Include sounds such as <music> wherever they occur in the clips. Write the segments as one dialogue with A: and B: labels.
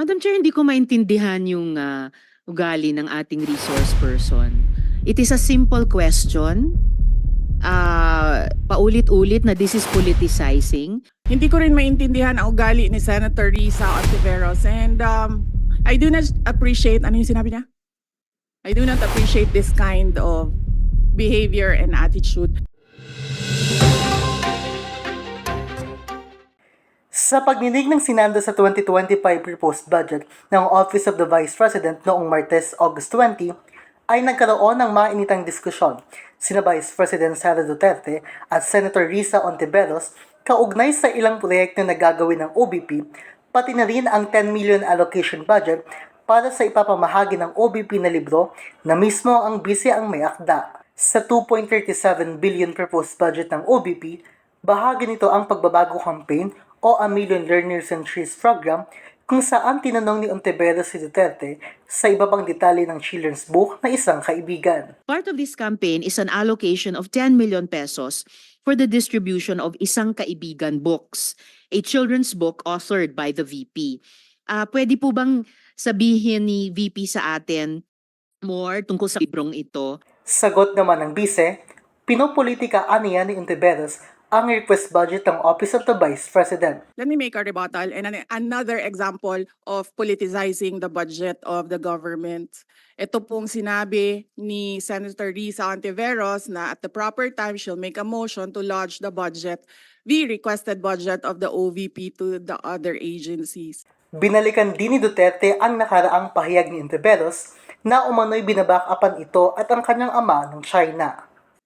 A: Madam Chair, hindi ko maintindihan yung ah, ugali ng ating resource person. It is a simple question. Ah, paulit-ulit na this is politicizing.
B: Hindi ko rin maintindihan ang ugali ni Senator Risa Ontiveros and um, I do not appreciate, ano yung sinabi niya? I do not appreciate this kind of behavior and attitude.
C: Sa pagninig ng Senado sa 2025 proposed budget ng Office of the Vice President noong Martes, August 20, ay nagkaroon ng mainitang diskusyon sina Vice President Sara Duterte at Senator Risa Ontiveros kaugnay sa ilang proyekto na gagawin ng OBP, pati na rin ang 10 million allocation budget para sa ipapamahagi ng OBP na libro na mismo ang bise ang may akda. Sa 2.37 billion proposed budget ng OBP, bahagi nito ang pagbabago campaign o A Million Learners and Trees program kung saan tinanong ni Ontiveros si Duterte sa iba pang detalye ng children's book na isang kaibigan.
A: Part of this campaign is an allocation of 10 million pesos for the distribution of Isang Kaibigan Books, a children's book authored by the VP. Ah, pwede po bang sabihin ni VP sa atin more tungkol sa librong ito?
C: Sagot naman ng bise, pinopolitika aniya ni Ontiveros ang request budget ng Office of the Vice President.
B: Let me make a rebuttal and an- another example of politicizing the budget of the government. Ito pong sinabi ni Senator Risa Ontiveros na at the proper time she'll make a motion to lodge the budget, the requested budget of the OVP to the other agencies.
C: Binalikan din ni Duterte ang nakaraang pahayag ni Ontiveros na umano'y binabakapan ito at ang kanyang ama ng China.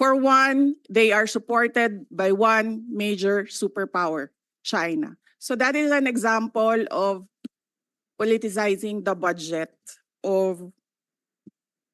B: For one, they are supported by one major superpower, China. So that is an example of politicizing the budget of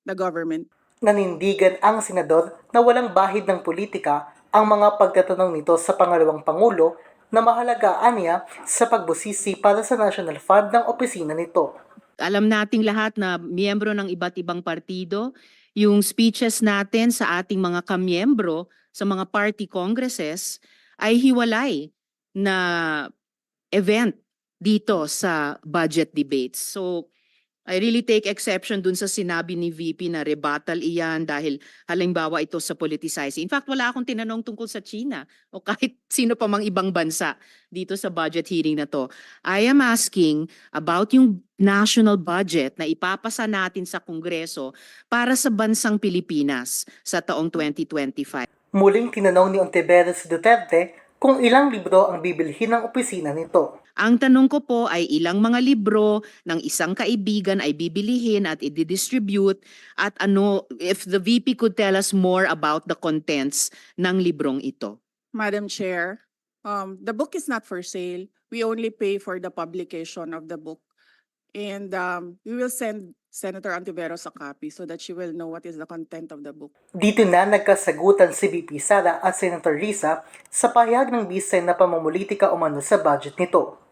B: the government.
C: Nanindigan ang senador na walang bahid ng politika ang mga pagtatanong nito sa pangalawang pangulo na mahalagaan niya sa pagbusisi para sa National Fund ng opisina nito.
A: Alam nating lahat na miyembro ng iba't ibang partido, yung speeches natin sa ating mga kamiyembro sa mga party congresses ay hiwalay na event dito sa budget debates. So I really take exception dun sa sinabi ni VP na rebuttal iyan dahil halimbawa ito sa politicizing. In fact, wala akong tinanong tungkol sa China o kahit <laughs> sino pa mang ibang bansa dito sa budget hearing na to. I am asking about yung national budget na ipapasa natin sa Kongreso para sa bansang Pilipinas sa taong 2025.
C: Muling tinanong ni Ontiveros Duterte kung ilang libro ang bibilhin ng opisina nito.
A: Ang tanong ko po ay ilang mga libro ng isang kaibigan ay bibilihin at i-distribute at ano if the VP could tell us more about the contents ng librong ito.
B: Madam Chair, um, the book is not for sale. We only pay for the publication of the book. And um, we will send Senator Antiveros a copy so that she will know what is the content of the book.
C: Dito na nagkasagutan si VP Sara at Senator Risa sa pahayag ng bisay na pamumulitika umano sa budget nito.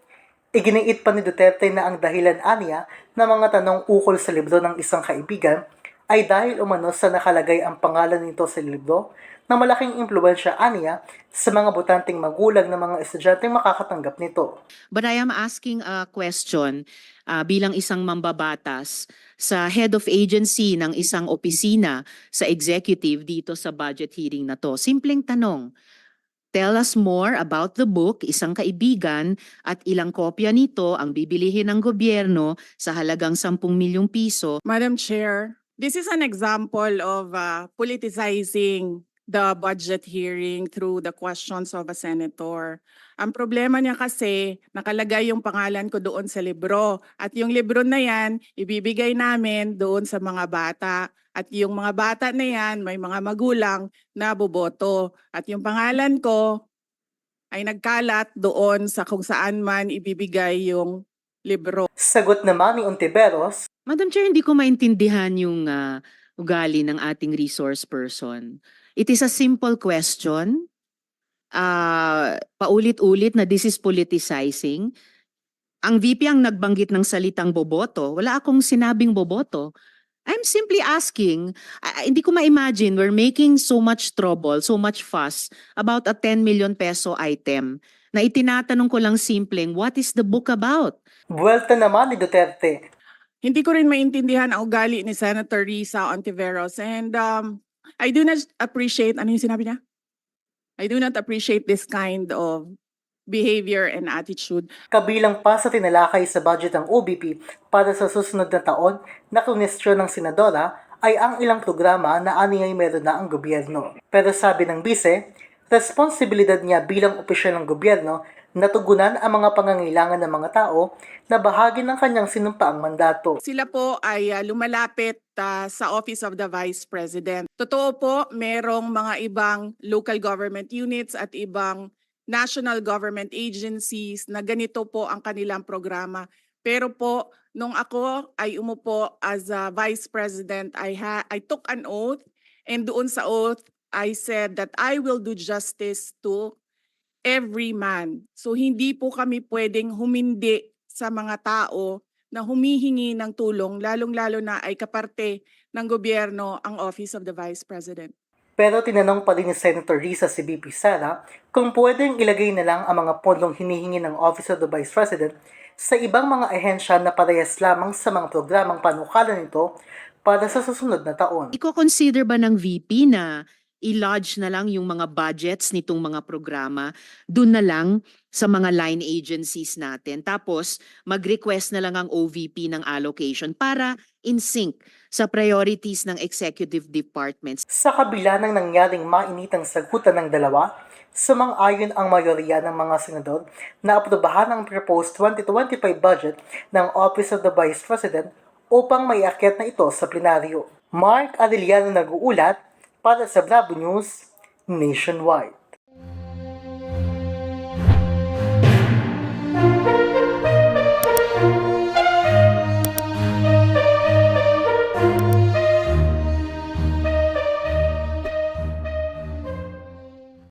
C: Iginiit pa ni Duterte na ang dahilan aniya na mga tanong ukol sa libro ng isang kaibigan ay dahil umano sa nakalagay ang pangalan nito sa libro na malaking impluensya aniya sa mga botanteng magulang ng mga estudyanteng makakatanggap nito.
A: But I am asking a question ah, bilang isang mambabatas sa head of agency ng isang opisina sa executive dito sa budget hearing na to. Simpleng tanong. Tell us more about the book, Isang Kaibigan, at ilang kopya nito ang bibilihin ng gobyerno sa halagang 10 milyong piso.
B: Madam Chair, this is an example of uh, politicizing the budget hearing through the questions of a senator. Ang problema niya kasi, nakalagay yung pangalan ko doon sa libro. At yung libro na yan, ibibigay namin doon sa mga bata. At yung mga bata na yan, may mga magulang na boboto. At yung pangalan ko ay nagkalat doon sa kung saan man ibibigay yung libro.
C: Sagot naman ni Ontiveros,
A: Madam Chair, hindi ko maintindihan yung ah, ugali ng ating resource person. It is a simple question. Ah, paulit-ulit na this is politicizing. Ang VP ang nagbanggit ng salitang boboto. Wala akong sinabing boboto. I'm simply asking, ah, hindi ko ma-imagine we're making so much trouble, so much fuss about a 10 million peso item na itinatanong ko lang simpleng, what is the book about?
C: Buwelta naman ni Duterte.
B: Hindi ko rin maintindihan ang ugali ni Senator Risa Ontiveros and um, I do not appreciate, ano yung sinabi niya? I do not appreciate this kind of behavior and attitude.
C: Kabilang pa sa tinalakay sa budget ng OBP para sa susunod na taon na kunestyon ng Senadora ay ang ilang programa na aniyay meron na ang gobyerno. Pero sabi ng bise, responsibilidad niya bilang opisyal ng gobyerno na tugunan ang mga pangangailangan ng mga tao na bahagi ng kanyang sinumpaang mandato.
B: Sila po ay ah, lumalapit ah, sa Office of the Vice President. Totoo po, merong mga ibang local government units at ibang national government agencies na ganito po ang kanilang programa. Pero po, nung ako ay umupo as a Vice President, I, ha- I took an oath and doon sa oath, I said that I will do justice to every man. So hindi po kami pwedeng humindi sa mga tao na humihingi ng tulong, lalong-lalo na ay kaparte ng gobyerno ang Office of the Vice President.
C: Pero tinanong pa rin ni Senator Risa si BP Sara kung pwedeng ilagay na lang ang mga pondong hinihingi ng Office of the Vice President sa ibang mga ehensya na parehas lamang sa mga programang panukala nito para sa susunod na taon.
A: Iko-consider ba ng VP na i-lodge na lang yung mga budgets nitong mga programa dun na lang sa mga line agencies natin. Tapos mag-request na lang ang OVP ng allocation para in sync sa priorities ng executive departments.
C: Sa kabila ng nangyaring mainitang sagutan ng dalawa, sumang-ayon ang mayorya ng mga senador na aprobahan ang proposed 2025 budget ng Office of the Vice President upang maiakyat na ito sa plenaryo. Mark Adeliano nag-uulat para sa Bravo News Nationwide.